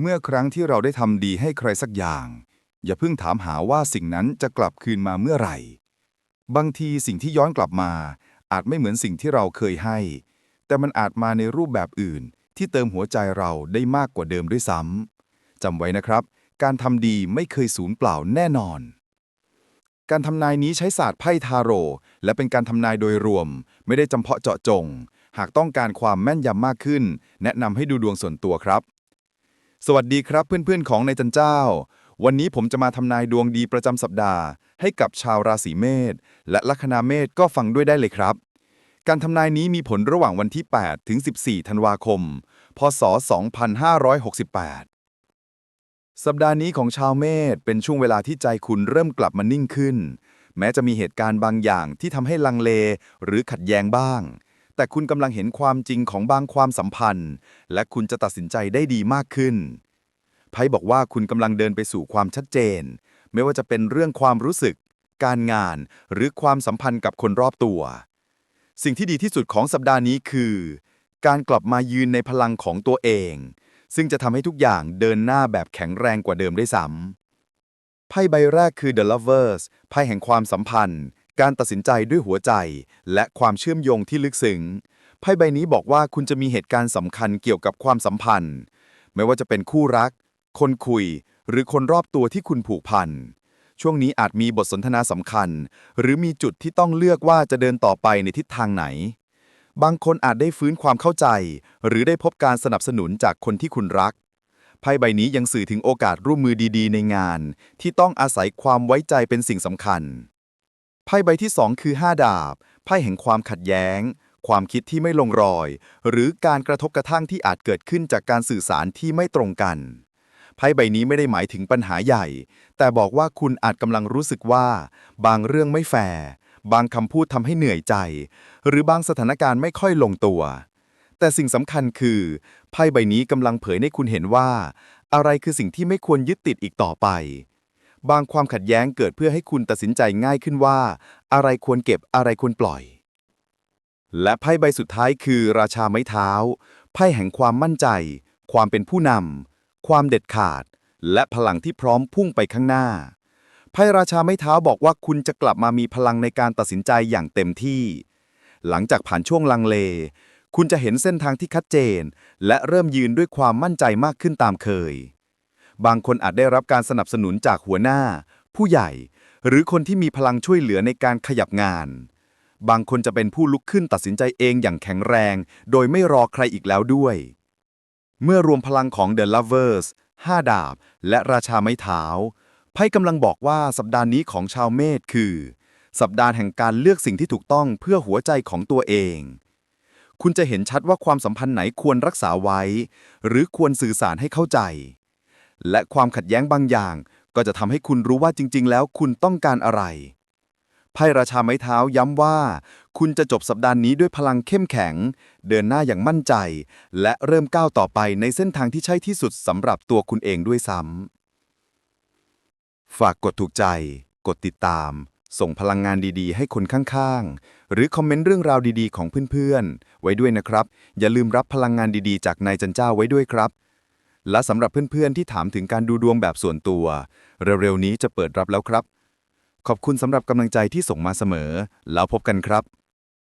เมื่อครั้งที่เราได้ทำดีให้ใครสักอย่าง อย่าเพิ่งถามหาว่าสิ่งนั้นจะกลับคืนมาเมื่อไหร่ บางทีสิ่งที่ย้อนกลับมา อาจไม่เหมือนสิ่งที่เราเคยให้ แต่มันอาจมาในรูปแบบอื่น ที่เติมหัวใจเราได้มากกว่าเดิมด้วยซ้ำจำไว้นะครับ การทำดีไม่เคยสูญเปล่าแน่นอน การทำนายนี้ใช้ศาสตร์ไพ่ทาโร่และเป็นการทำนายโดยรวม ไม่ได้จำเพาะเจาะจง หากต้องการความแม่นยำมากขึ้น แนะนำให้ดูดวงส่วนตัวครับ สวัสดีครับเพื่อนๆของในจันเจ้า วันนี้ผมจะมาทำนายดวงดีประจำสัปดาห์ ให้กับชาวราศีเมษและลัคนาเมษก็ฟังด้วยได้เลยครับ การทำนายนี้มีผลระหว่างวันที่ 8 ถึง 14 ธันวาคม พศ 2568 สัปดาห์นี้ของชาวเมษเป็นช่วงเวลาที่ใจคุณเริ่มกลับมานิ่งขึ้น แม้จะมีเหตุการณ์บางอย่างที่ทำให้ลังเลหรือขัดแย้งบ้าง แต่คุณกำลังเห็นความจริงของบางความสัมพันธ์ และคุณจะตัดสินใจได้ดีมากขึ้น ไพ่บอกว่าคุณกำลังเดินไปสู่ความชัดเจน ไม่ว่าจะเป็นเรื่องความรู้สึก การงาน หรือความสัมพันธ์กับคนรอบตัว สิ่งที่ดีที่สุดของสัปดาห์นี้คือ การกลับมายืนในพลังของตัวเอง ซึ่งจะทำให้ทุกอย่างเดินหน้าแบบแข็งแรงกว่าเดิมได้ซ้ำไพ่ใบแรกคือ The Lovers ไพ่แห่งความสัมพันธ์ การตัดสินใจด้วยหัวใจ และความเชื่อมโยงที่ลึกซึ้งไพ่ใบนี้บอกว่าคุณจะมีเหตุการณ์สำคัญเกี่ยวกับความสัมพันธ์ ไม่ว่าจะเป็นคู่รัก คนคุย หรือคนรอบตัวที่คุณผูกพัน ช่วงนี้อาจมีบทสนทนาสำคัญ หรือมีจุดที่ต้องเลือกว่าจะเดินต่อไปในทิศทางไหน บางคนอาจได้ฟื้นความเข้าใจ หรือได้พบการสนับสนุนจากคนที่คุณรักไพ่ใบนี้ยังสื่อถึงโอกาสร่วมมือดีๆ ในงาน ที่ต้องอาศัยความไว้ใจเป็นสิ่งสำคัญ ไพ่ใบที่ 2 คือ 5 ดาบ ไพ่แห่งความขัดแย้ง ความคิดที่ไม่ลงรอย หรือการกระทบกระทั่งที่อาจเกิดขึ้นจากการสื่อสารที่ไม่ตรงกัน ไพ่ใบนี้ไม่ได้หมายถึงปัญหาใหญ่ แต่บอกว่าคุณอาจกำลังรู้สึกว่า บางเรื่องไม่แฟร์บางคำพูดทำให้เหนื่อยใจ หรือบางสถานการณ์ไม่ค่อยลงตัว แต่สิ่งสำคัญคือไพ่ใบนี้กำลังเผยให้คุณเห็นว่า อะไรคือสิ่งที่ไม่ควรยึดติดอีกต่อไป บางความขัดแย้งเกิดเพื่อให้คุณตัดสินใจง่ายขึ้นว่า อะไรควรเก็บอะไรควรปล่อย และไพ่ใบสุดท้ายคือ ราชาไม้เท้า ไพ่แห่งความมั่นใจ ความเป็นผู้นำ ความเด็ดขาด และพลังที่พร้อมพุ่งไปข้างหน้าไพราชาไม้เท้าบอกว่าคุณจะกลับมามีพลังในการตัดสินใจอย่างเต็มที่ หลังจากผ่านช่วงลังเล คุณจะเห็นเส้นทางที่ชัดเจน และเริ่มยืนด้วยความมั่นใจมากขึ้นตามเคย บางคนอาจได้รับการสนับสนุนจากหัวหน้า ผู้ใหญ่ หรือคนที่มีพลังช่วยเหลือในการขยับงาน บางคนจะเป็นผู้ลุกขึ้นตัดสินใจเองอย่างแข็งแรง โดยไม่รอใครอีกแล้วด้วย เมื่อรวมพลังของ The Lovers 5 ดาบ และราชาไม้เท้า ไพ่กำลังบอกว่าสัปดาห์นี้ของชาวเมษคือ สัปดาห์แห่งการเลือกสิ่งที่ถูกต้องเพื่อหัวใจของตัวเอง คุณจะเห็นชัดว่าความสัมพันธ์ไหนควรรักษาไว้ หรือควรสื่อสารให้เข้าใจ และความขัดแย้งบางอย่าง ก็จะทำให้คุณรู้ว่าจริง ๆ แล้วคุณต้องการอะไร ไพ่ราชาไม้เท้าย้ำว่า คุณจะจบสัปดาห์นี้ด้วยพลังเข้มแข็ง เดินหน้าอย่างมั่นใจ และเริ่มก้าวต่อไปในเส้นทางที่ใช่ที่สุดสำหรับตัวคุณเองด้วยซ้ำฝากกดถูกใจ กดติดตาม ส่งพลังงานดีๆ ให้คนข้างๆ หรือคอมเมนต์เรื่องราวดีๆ ของเพื่อนๆ ไว้ด้วยนะครับ อย่าลืมรับพลังงานดีๆ จากนายจันเจ้าไว้ด้วยครับและสำหรับเพื่อนๆ ที่ถามถึงการดูดวงแบบส่วนตัว เร็วๆ นี้จะเปิดรับแล้วครับ ขอบคุณสำหรับกำลังใจที่ส่งมาเสมอ แล้วพบกันครับ